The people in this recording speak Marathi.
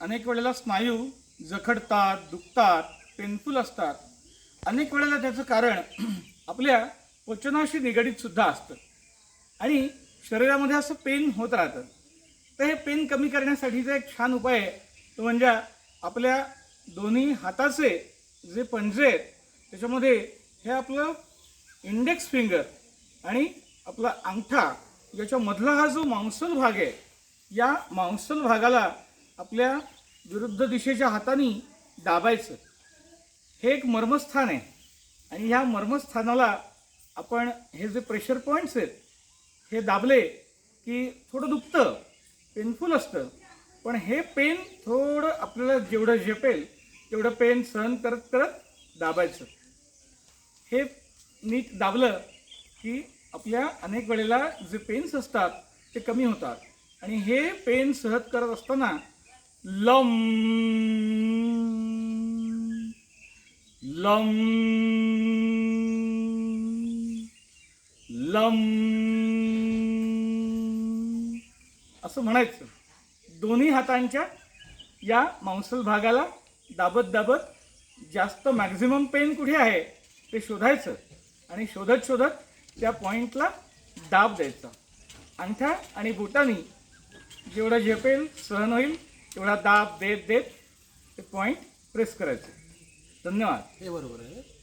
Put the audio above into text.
अनेक वेळेला स्नायू जखडतात दुखतात पेनफुल असतात. अनेक वेळेला त्याचं कारण आपल्या पचनाशी निगडीत सुद्धा असतं. आणि शरीरामध्ये असं पेन होत राहतं. तर हे पेन कमी करण्यासाठीचा एक छान उपाय आहे. तो म्हणजे आपल्या दोन्ही हाताचे जे पंजे आहेत त्याच्यामध्ये हे आपलं इंडेक्स फिंगर आणि आपला अंगठा याच्यामधला हा जो मांसल भाग आहे या मांसल भागाला आपल्या विरुद्ध दिशेच्या हाताने दाबायचं. हे एक मर्मस्थान आहे. आणि ह्या मर्मस्थानाला आपण हे जे प्रेशर पॉईंट्स आहेत हे दाबले की थोडं दुखतं पेनफुल असतं. पण हे पेन थोडं आपल्याला जेवढं झेपेल तेवढं पेन सहन करत करत दाबायचं. हे नीट दाबलं की आपल्या अनेक वेळेला जे पेन्स असतात ते कमी होतात. आणि हे पेन सहत करत असताना लम लम लम. असं म्हणायचं. दोन्ही हातांच्या या मांसल भागाला दाबत दाबत जास्त मॅक्झिमम पेन कुठे आहे ते शोधायचं आणि शोधत शोधत त्या पॉईंटला दाब द्यायचा. अंगठ्या आणि बोटानी जेवढं झेपेल सहन होईल तेवढा दाब देत देत ते पॉईंट प्रेस करायचं. धन्यवाद. हे बरोबर आहे.